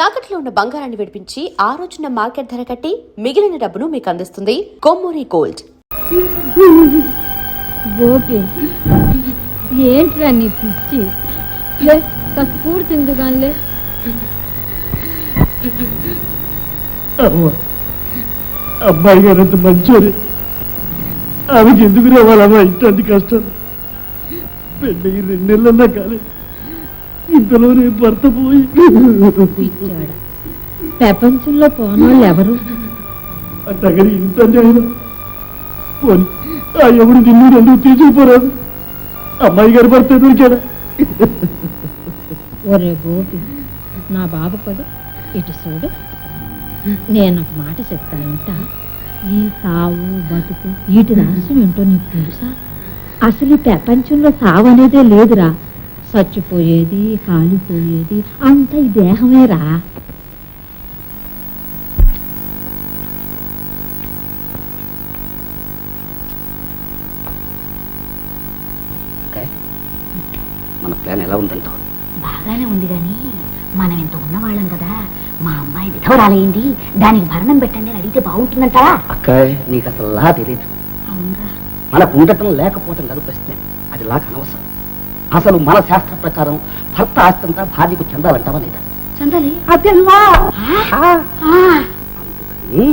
తాకట్లో ఉన్న బంగారాన్ని విడిపించి ఆ రోజున మార్కెట్ ధర కట్టి మిగిలిన డబ్బును మీకు అందిస్తుంది కొమ్మూరి గోల్డ్. గోపి ఏంట్రా నీ పిచ్చి? లే కాస్త కూర్చుంది కానీ అవ్వ అబ్బాయి గారు అంత మంచోరే. ఆమెకి ఎందుకు రావాలమ్మా? ఇట్లాంటి కష్టం. పెళ్ళి రెండు నెలలన్నా కాలేదు ఇంతలోనే భర్త పోయి. పిచ్చాడ. ప్రపంచంలో పోనోళ్ళు ఎవరు? అట్టగని ఇంత అన్యాయం పోని ఆ ఎవడు నిన్ను ఎందుకు తీసుకుపోరాదు? అమ్మాయి గారి భర్త దొరికాడా ఒరే గోపి నా బాబు పడు. ఇటు చూడు. నేను ఒక మాట చెప్తానంట ఈ సావు బతుకు వీటి రహస్యం ఏంటో నీకు తెలుసా? అసలు ఈ ప్రపంచంలో సావు అనేదే లేదురా. చచ్చిపోయేది కాలిపోయేది అంత ఈ దేహమేరా? మన ప్లాన్ ఎలా ఉందంటావు? బాగానే ఉంది కానీ మనం ఇంత ఉన్నవాళ్ళం కదా మా అమ్మాయి విధవరాలైంది దానికి భరణం పెట్టండి అని అడిగితే బాగుంటుందంటారా అక్కాయ్ నీకు అసలు లా తెలియదు అవునరా మనకు ఉండటం లేకపోవటం కాదు ప్రశ్న. అది లాగా అనవసరం. అసలు మన శాస్త్ర ప్రకారం భర్త ఆస్తంతా భార్యకు చెందాలంటావా లేదా? చందాలి? అందుకని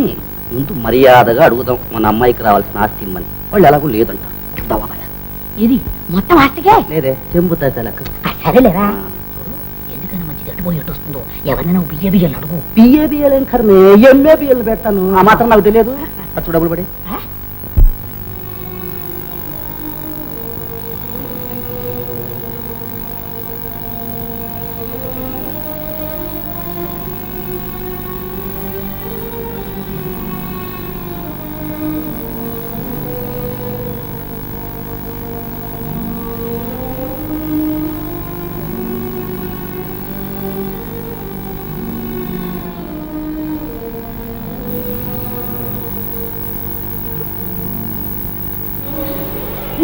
ముందు మర్యాదగా అడుగుదాం మన అమ్మాయికి రావాల్సిన ఆస్తి ఇమ్మని. వాళ్ళు ఎలాగో లేదంటారు. దవాబయ ఇది మొత్తం ఆస్తికే? లేదే తెలకు. సరేలేరా. మంచిది ఎటుపోయేట్టు వస్తుందో ఎవరినైనా బియ్య బియ్యలు అడుగు. బిఏ బిఎల్ ఏం కర్మే? ఎంఏ బిఎల్ పెడతాను ఆ మాత్రం నాకు తెలియదు. ఖర్చు డబ్బులు పడి.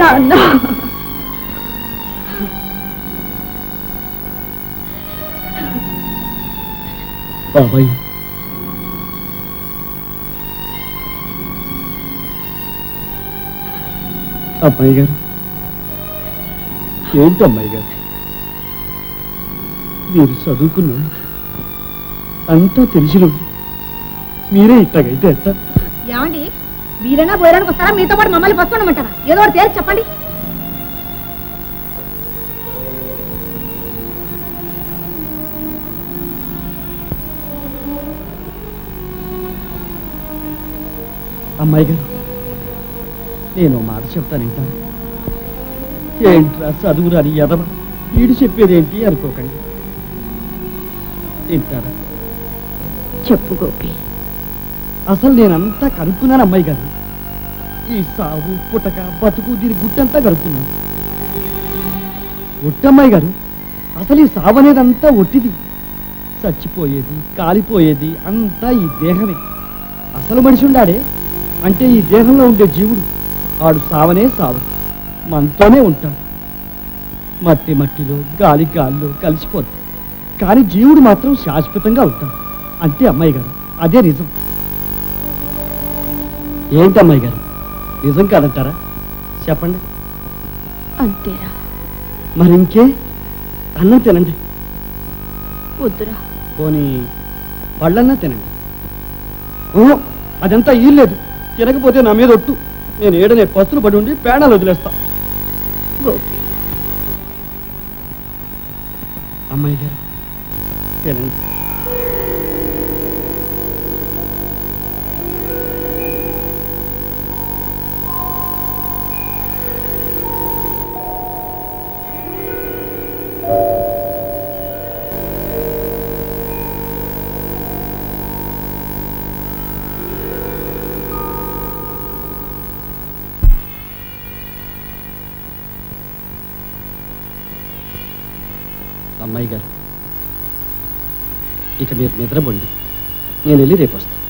ఆ? బాబాయ్ అమ్మాయి గారు ఏంటి అమ్మాయి గారు మీరు చదువుకున్నాడు అంతా తెలిసిన మీరే ఇట్టగైతే ఎట్ట ఏమండి మీరైనా పోయడానికి వస్తారా? మీతో పాటు మమ్మల్ని పట్టుకోమంటారా ఏదో ఒకటి తేల్చి చెప్పండి. అమ్మాయి గారు నేను మాట చెప్తాను వింటాను. ఏంట్రా చదువురాని ఎదవ? వీడు చెప్పేదేంటి అనుకోకండి. వింటారా? చెప్పు గోపి. అసలు నేనంతా కనుక్కున్నాను అమ్మాయి గారు. ఈ సావు పుటక బతుకు దీని గుట్టంతా గడుపుతున్నాను. ఒట్టమ్మాయి గారు అసలు ఈ సావు అనేదంతా ఒట్టిది. చచ్చిపోయేది కాలిపోయేది అంతా ఈ దేహమే. అసలు మనిషి ఉండాడే? అంటే ఈ దేహంలో ఉండే జీవుడు. ఆడు సావనే సావ. మనతోనే ఉంటాడు. మట్టి మట్టిలో గాలి గాలిలో కలిసిపోతాడు. కానీ జీవుడు మాత్రం శాశ్వతంగా ఉంటాడు. అంతే అమ్మాయి గారు అదే నిజం. ఏంటి అమ్మాయి గారు? నిజం కాదంటారా? చెప్పండి. అంతేరా. మరి ఇంకే? అన్నం తినండి. వద్దురా. పోనీ పళ్ళన్నా తినండి. ఓహో అదంతా ఈలేదు తినకపోతే నా మీద ఒట్టు. నేను ఏడనే పస్తులు పడి ఉండి పేడాలు వదిలేస్తా. గోపి. అమ్మాయి గారు తినండి. ఇక మీరు నిద్రపోండి. నేను వెళ్ళి రేపు వస్తాను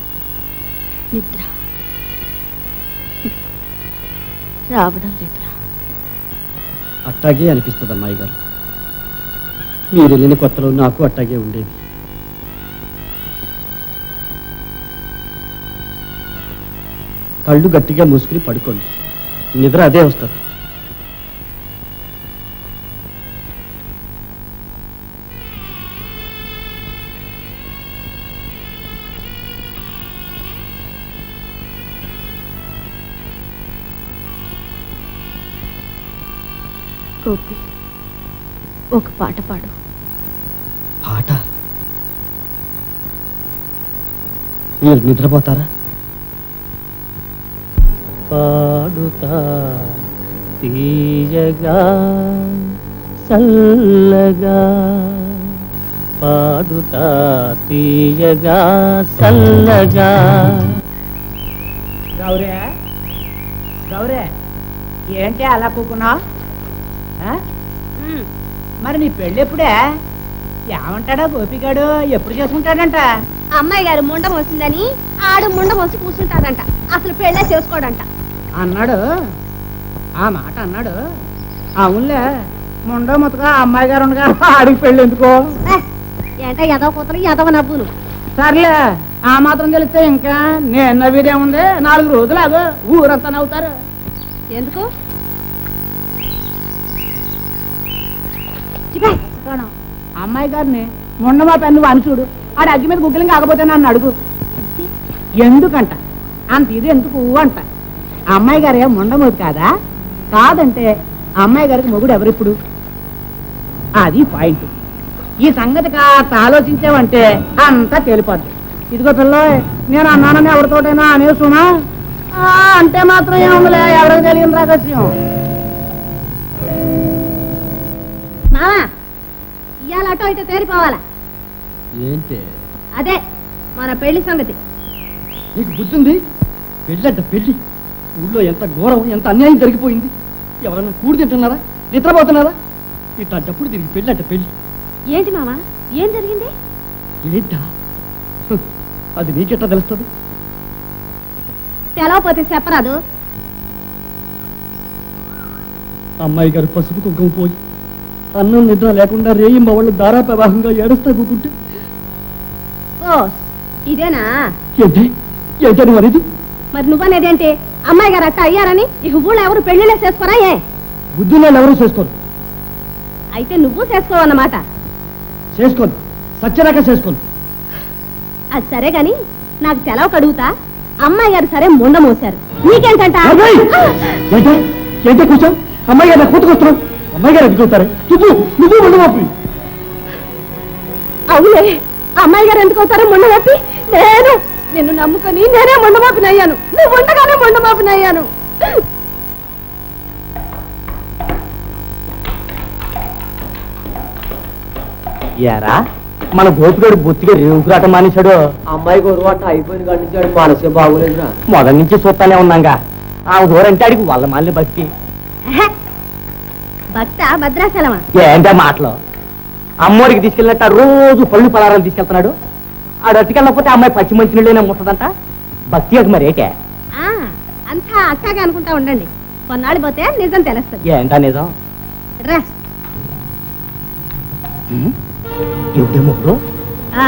నిద్ర. రావడం లేదురా. అట్టాగే అనిపిస్తుంది అమ్మాయి గారు. మీరు వెళ్ళిన కొత్తలో నాకు అట్టాగే ఉండేది. కళ్ళు గట్టిగా మూసుకుని పడుకోండి. నిద్ర అదే వస్తుంది. ఒక పాట పాడు. పాట? మీరు నిద్రపోతారా? పాడుతా తీయగా సల్లగా పాడుతా తీయగా సల్లగా గౌరే గౌరే ఏంటి అలా కూకున్నావు? మరి నీ పెళ్ళి ఎప్పుడే? ఏమంటాడో గోపిగాడు? ఎప్పుడు చేసుకుంటాడంట? అమ్మాయి గారు ముండ మోసిందని ఆడు ముండ మోసి కూర్చుంటాడంట అసలు పెళ్ళే చేసుకోడంట. అన్నాడు? ఆ మాట అన్నాడు? అవునులే ముండో ముతగా అమ్మాయి గారు ఉండగా ఆడికి పెళ్ళి ఎందుకో? ఏంట ఎదవ కూతురు ఎదవ నవ్వును సర్లే ఆ మాత్రం తెలిస్తే ఇంకా నేను నవ్వేదేముంది? నాలుగు రోజులు అగో ఊరంతా నవ్వుతారు. ఎందుకు? అమ్మాయి గారిని మొన్న మా పెన్ను వాని చూడు. ఆడ అగ్గి మీద గుగ్గిలం కాకపోతే నన్ను అడుగు. ఎందుకంట? అంత ఇది ఎందుకు అంట. అమ్మాయి గారే మొండమోదు కాదా? కాదంటే అమ్మాయి గారికి మొగుడు ఎవరిప్పుడు? అది పాయింట్. ఈ సంగతి కాస్త ఆలోచించావంటే అంతా తేలిపోద్ది. ఇదిగో పిల్ల నేను అన్నానని ఎవరితోటైనా అనేసునా? అంటే మాత్రం ఏముందిలే ఎవరికి తెలియని రహస్యం. మావా ఇవాళ అటో ఇటో తేరిపోవాలా? ఏంటి? అదే మన పెళ్ళి సంగతి. నీకు బుద్ధుంది? పెళ్ళంట పెళ్ళి. ఊళ్ళో ఎంత ఘోరం ఎంత అన్యాయం జరిగిపోయింది. ఎవరన్నా కూడి తింటున్నారా? నిద్రపోతున్నారా? ఇట్లాంటప్పుడు దీనికి పెళ్ళంట పెళ్ళి. ఏంటి మావా ఏం జరిగింది? ఏంటా? అది నీకెట్లా తెలుస్తుంది? తెలవపోతే చెప్పరాదు. అమ్మాయి గారు పసుపు కుంకుమ పోయి అన్నం నిద్ర లేకుండా రేయింబ వాళ్ళు దారా ప్రవాహంగా ఏడుస్తా కూకుంటే. ఇదేనా? ఏంటి? ఏంటని అనేది? మరి నువ్వనేదేంటి అమ్మాయి గారు అట్ట అయ్యారని ఈ ఊళ్ళో ఎవరు పెళ్ళిలే చేసుకోరా ఏ? బుద్ధుల్లో ఎవరు చేసుకోరు. అయితే నువ్వు చేసుకోవన్నమాట చేసుకోను. సత్యరాక చేసుకోను. అది సరే గాని నాకు సెలవు కడుగుతా. అమ్మాయి గారు సరే ముండ మోశారు. నీకేంటంట? కూర్చో? అమ్మాయి గారు కూతుకొస్తున్నావు అమ్మాయి గారు ఎదుగుతారు నువ్వు నువ్వు ఉండవాపి అవునే అమ్మాయి గారు ఎందుకు అవుతారో మొండమాపి నేను నిన్ను నమ్ముకొని నేనే మొండమాపినయ్యాను నువ్వు ఉండగానే మొండమాపినయ్యాను యారా మన గోపిగాడు బొత్తిగా రేవుకురాట మానేశాడు. అమ్మాయి గొడవ అయిపోయిన కాడి నుంచి మనసే బాగోలేదురా. మొదటి నుంచి చూస్తానే ఉన్నాగా. ఆ ఊరంటే అడిగి వాళ్ళ మాలిని బతి భక్త భద్రాచలమా? ఏంటా మాటలు? అమ్మోడికి తీసుకెళ్ళినట్టు రోజు పళ్ళు పలారాలు తీసుకెళ్తున్నాడు. ఆడు అట్టుకెళ్ళకపోతే అమ్మాయి పచ్చి మంచి నీళ్ళైనా ముట్టదంట. భక్తి అది మరి ఏటే ఆ, అంతా అక్కగా అనుకుంటా ఉండండి. కొన్నాళ్ళు పోతే నిజం తెలుస్తుంది. ఏంటా నిజం? రా. ఎవడే? ముగ్గురు ఆ,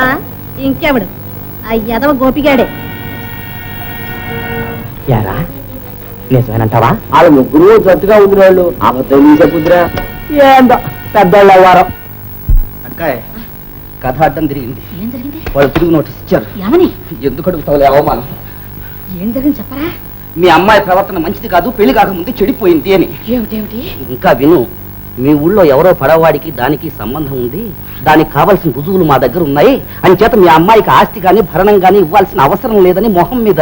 ఇంకెవడు? ఆ ఎదవ గోపిగాడే. యారా? నిజమేనంటావా? వాళ్ళ ముగ్గురు జట్టుగా ఉంది వాళ్ళు అబద్ధం నీసే కుదిరా ఏందో పెద్దోళ్ళ వారం అక్కాయ్ కథ అడ్డం తిరిగింది. ఏం జరిగింది? వాళ్ళు తిరుగు నోటీస్ ఇచ్చారు. ఏమని ఎందుకు అడుగుతావులే అవమానం? ఏం జరిగింది చెప్పరా? మీ అమ్మాయి ప్రవర్తన మంచిది కాదు పెళ్ళి కాకముందే చెడిపోయింది అని. ఏమిటేమిటి ఇంకా విను మీ ఊళ్ళో ఎవరో పడవాడికి దానికి సంబంధం ఉంది. దానికి కావలసిన రుజువులు మా దగ్గర ఉన్నాయి. అని చేత మీ అమ్మాయికి ఆస్తి కానీ భరణం కానీ ఇవ్వాల్సిన అవసరం లేదని మొహం మీద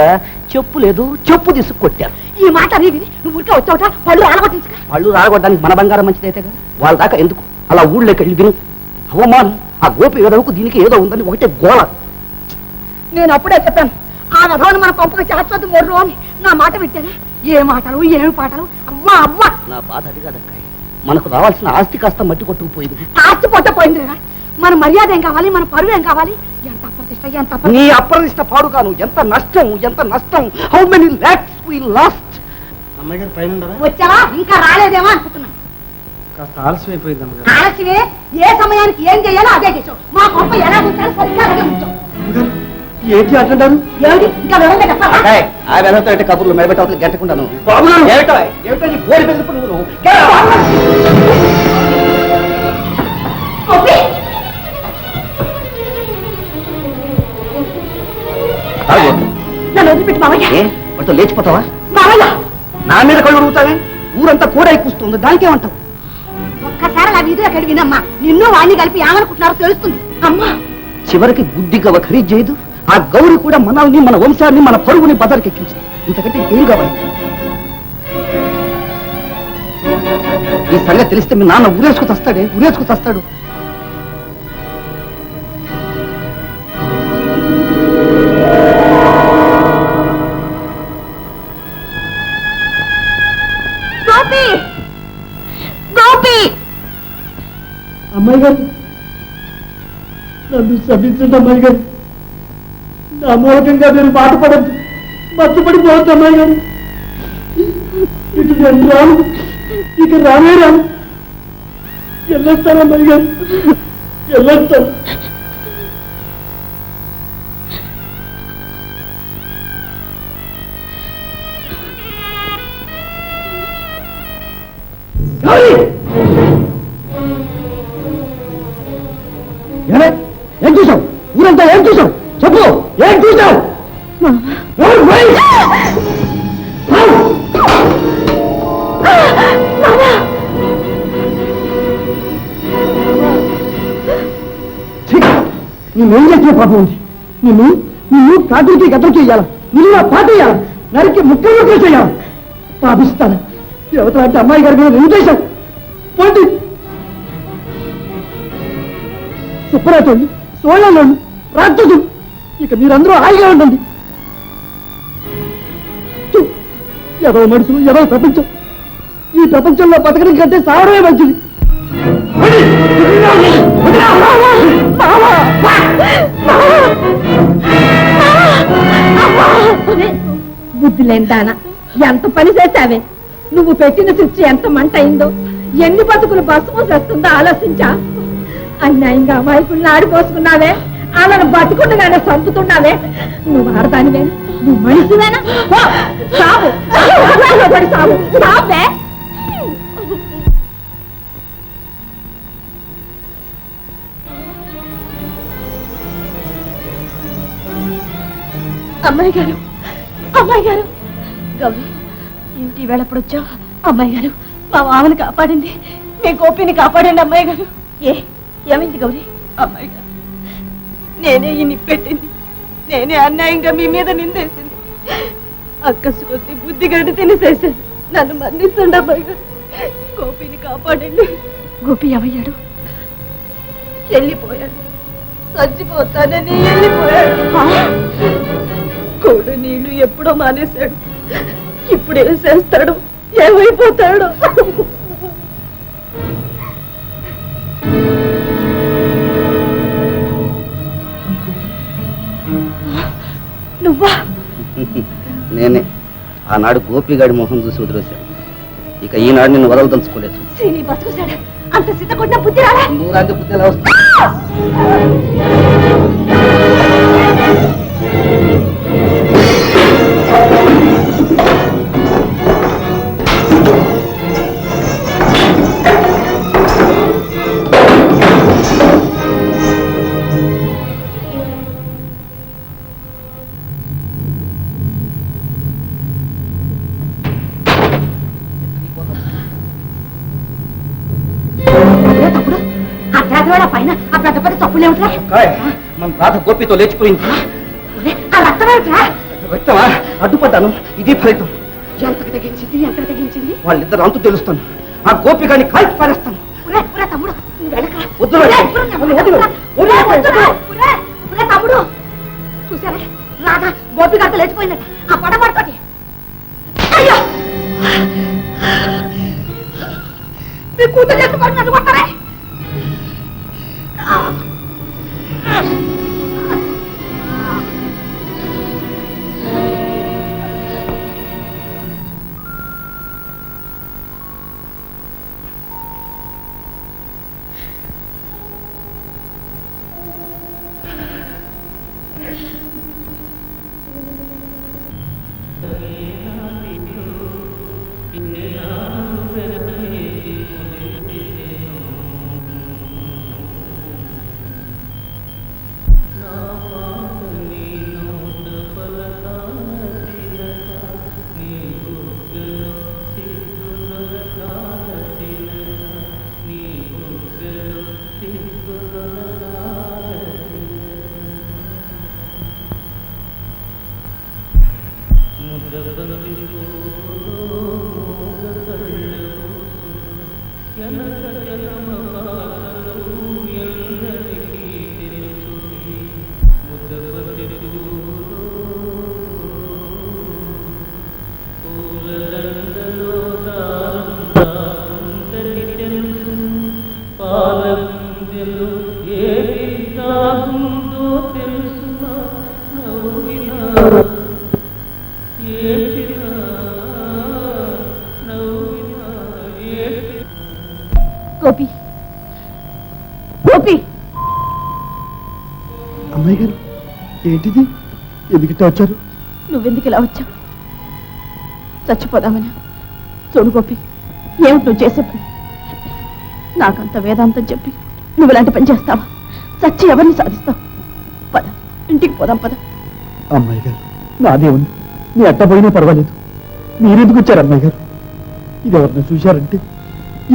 చెప్పు లేదు చెప్పు తీసుకు కొట్టారు ఈ మాట అనేది నువ్వు ఊరికే వచ్చావుట? పళ్ళు ఆలగొట్టించుక వాళ్ళు రాగొట్టడానికి మన బంగారం మంచిదైతేగా వాళ్ళ దాకా ఎందుకు? అలా ఊళ్ళోకి వెళ్ళి విను. అవమానం ఆ గోపి ఏదోకు దీనికి ఏదో ఉందని ఒకటే గోల. నేను అప్పుడే చెప్పాను ఆ రథాన్ని మన పంపక చేస్తుంది మొర్రు అని. నా మాట పెట్టాను ఏ మాటలు ఏమి పాటలు? అవ్వా అవ్వా నా బాధ అది కాదక్కాయ్ మనకు రావాల్సిన ఆస్తి కాస్త మట్టి కొట్టుకుపోయింది ఆస్తి పొట్ట పోయింది కదా మన మర్యాద ఏం కావాలి? మన పరువు ఏం కావాలి? ఎంత ప్రతిష్ట ఎంత. నీ అప్రదిష్ట పాడుగాను. ఎంత నష్టం ఎంత నష్టం? How many lakhs we lost అమ్మాయి గారు పైన ఉండరా వచ్చావా? ఇంకా రాలేదేమో అనుకుంటున్నాను. కాస్త ఆలస్యం అయిపోయింది అమ్మగారు. ఆలస్యమే? ఏ సమయానికి ఏం చేయాలో అదే చేసావు. మా గొప్ప ఎలా ఉంచాలో సరిగ్గా అలాగే ఉంచావు. ఏంటి అంటున్నారు? ఏమిటి? ఇంకా వివరంగా చెప్పాలా ఆ వెనక అంటే కబుర్లు మెడబెట్ట గంటకుండాను. ఏమిటో ఏమిటో నీ కోడి బెదిరింపు నువ్వు. నన్ను వదిలిపెట్టి వాటితో లేచిపోతావా? మావయ్య నా మీద కళ్ళు ఉరుగుతావే ఊరంతా కూడా ఎక్కుస్తుంది దానికేమంటావు? ఒక్కసారి నా వీధిలో ఎక్కడ వినమ్మా. నిన్ను వాణ్ణి కలిపి ఏమనుకుంటున్నారో తెలుస్తుంది. అమ్మా! చివరికి గుడ్డి గవ ఖరీదు చేయదు ఆ గౌరి కూడా మనల్ని మన వంశాన్ని మన పరుగుని బజార్కి ఎక్కించింది ఇంతకంటే ఏం కావాలి? ఈ సంగతి తెలిస్తే మీ నాన్న ఉరేసుకు తస్తాడే? ఉరేసుకు తస్తాడు? నన్ను క్షమించండి అమ్మాయి గారు. నా మూలకంగా మీరు బాధపడద్దు. మత్తుపడిపోవద్దు అమ్మాయి గారు. ఇటు నేను రాను. ఇక రానే రాను. వెళ్ళొస్తాను అమ్మాయి గారు. వెళ్ళొస్తాను. నేనేం చేసిన పాపం ఉంది. నిన్ను నిన్ను కాకులకి గద్దరికి చేయాలి నిన్ను నా పాట ఇయ్యాల? నరికి ముక్కలు ముక్కలు చేయాలి? పాపిస్తాను. యువత అంటే అమ్మాయి గారి మీద నువ్వు పోటీ సుబ్బరాజోళ్ళు సోళ్ళలోళ్ళు రాక్షసులు ఇక మీరందరూ హాయిగా ఉండండి. ఎవరో మనుషులు ఎవరో ప్రపంచం? ఈ ప్రపంచంలో బతకడం కంటే సావడమే మంచిది. పోండి! ఎంత పని చేశావే నువ్వు పెట్టిన స్విచ్ ఎంత మంట అయిందో ఎన్ని బతుకులు బస్సు మూసేస్తుందో ఆలోచించా అన్యాయంగా అమాయకుల్ని ఆడిపోసుకున్నావే వాళ్ళని బతుకుండగానే చంపుతున్నావే నువ్వు ఆడదానివేనా నువ్వు మనిషివేనా సాగు సాగు సాగు అమ్మాయి గారు అమ్మాయి గారు. గౌరీ ఏమిటి వేళప్పుడు వచ్చావు? అమ్మాయి గారు మా మామని కాపాడింది మీ గోపిని కాపాడండి అమ్మాయి గారు. ఏ ఏమైంది గౌరీ? అమ్మాయి గారు నేనే ఈ నిప్పెట్టింది. నేనే అన్యాయంగా మీ మీద నిందేసింది. అక్కసు కొద్ది బుద్ధి గడి తినేసేసాను నన్ను మందిస్తుండ అమ్మాయి గారు. గోపిని కాపాడండి. గోపి ఏమయ్యాడు? వెళ్ళిపోయాడు. చచ్చిపోతానని వెళ్ళిపోయాడు. కోడు నీళ్ళు ఎప్పుడో మానేశాడు. ఇప్పుడు ఏం చేస్తాడు? ఏమైపోతాడు? నువ్వా? నేనే. ఆనాడు గోపిగాడి మొహం చూసి వదిలేశాను ఇక ఈనాడు నిన్ను వదలదలుచుకోలేదు. సీని అంత సిద్ధ కొట్టిన బుద్ధి రాలే బుద్ధి ఎలా వస్తుంది? ఏమిట్రా? కాయ్, మన రాధ గోపితో లేచిపోయింది. ఆ రక్తం ఏమిట్రా? వ్యక్తమా అడ్డుపడ్డాను. ఇది ఫలితం. ఎంతకు తెగించింది? ఎంతకు తెగించింది? వాళ్ళిద్దరు అంతు తెలుస్తాను. ఆ గోపిగాని కాల్చి పారేస్తాను. తమ్ముడు చూసారా రాధ గోపి గారితో లేచిపోయిందట ఆ పడ పడతోటి అయ్యో! మీ కూతురు నన్ను కొట్టరే Yeah. ఎందుకిట వచ్చారు? నువ్వెందుకు ఇలా వచ్చావు? చచ్చిపోదామని. చూడు గోపి ఏమిటి నువ్వు చేసే పని? నాకంత వేదాంతం చెప్పి నువ్వు ఇలాంటి పని చేస్తావా? చచ్చి ఎవరిని సాధిస్తావు? పద ఇంటికి పోదాం పద. అమ్మాయి గారు నాదే ఉంది నీ అట్ట పోయినా పర్వాలేదు. మీరెందుకు వచ్చారు అమ్మాయి గారు? ఇది ఎవరిని చూశారంటే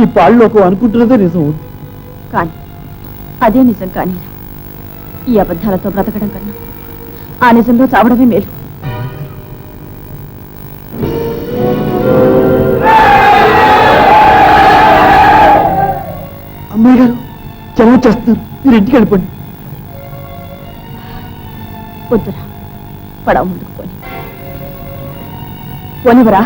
ఈ పాళ్ళలోకి అనుకుంటున్నదే నిజం ఉంది. కానీ అదే నిజం కానీ ఈ అబద్ధాలతో బ్రతకడం కన్నా ఆ నిజంలో చావడమే మేలు. అమ్మాయి గారు జనం వచ్చేస్తున్నారు మీరు ఇంటికి వెళ్ళిపోండి. వద్దురా. పడవ ముందుకు పోని. పోనివరా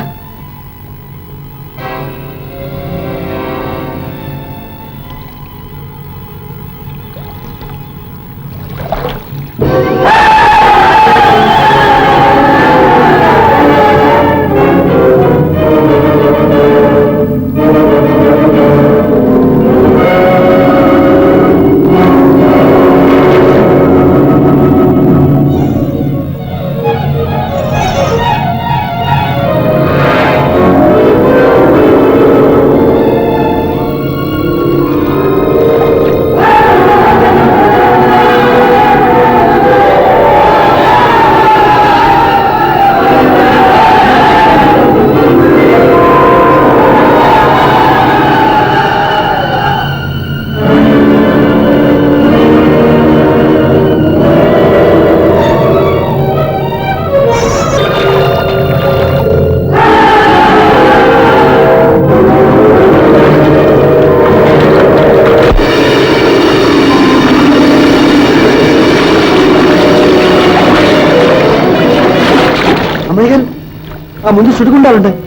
ఆ ముందు సుడిగుండాలుంటాయి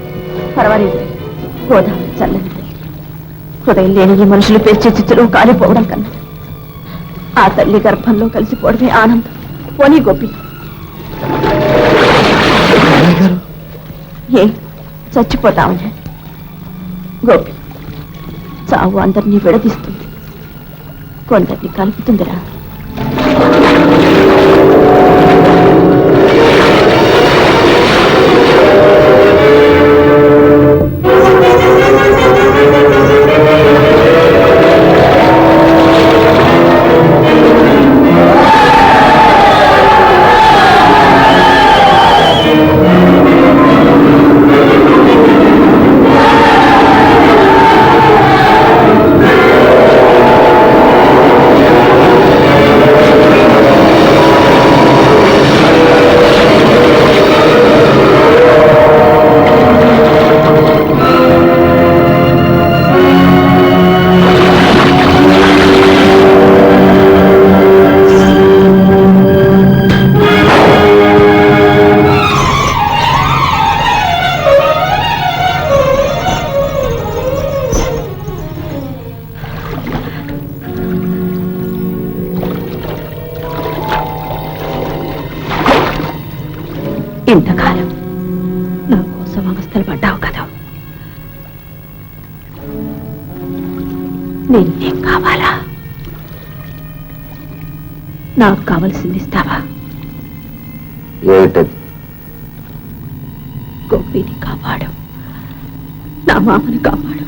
పర్వాలేదు. గోదావరి చల్లని. హృదయం లేని ఈ మనుషులు పేర్చే చిచ్చులో కాలిపోవడం కన్నా. ఆ తల్లి గర్భంలో కలిసిపోవడమే ఆనందం. పోనీ గోపి. ఏ? చచ్చిపోతామని గోపి చావు అందరినీ విడదీస్తుంది. కొందరిని కలుపుతుందిరా. నిన్నేం కావాలా? నాకు కావలసింది ఇస్తావా? ఏమిటది గోపిని కాపాడు. నా మామని కాపాడు.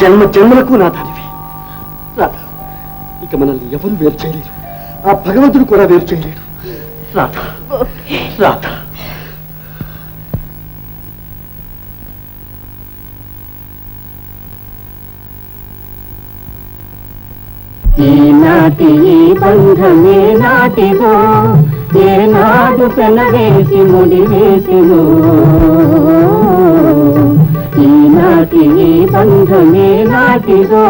జన్మ జన్మలకు నా దానివి రాధ ఇక మనల్ని ఎవరు వేరు చేయలేరు. ఆ భగవంతుడు కూడా వేరు చేయలేడు. రాధ రాధ. ఈనాటి ఈ బంధమే నాటిదో ఏనాడు పెనవేసి ముడి వేసిను ఈనాటి ఈ బంధమే నాటిదో.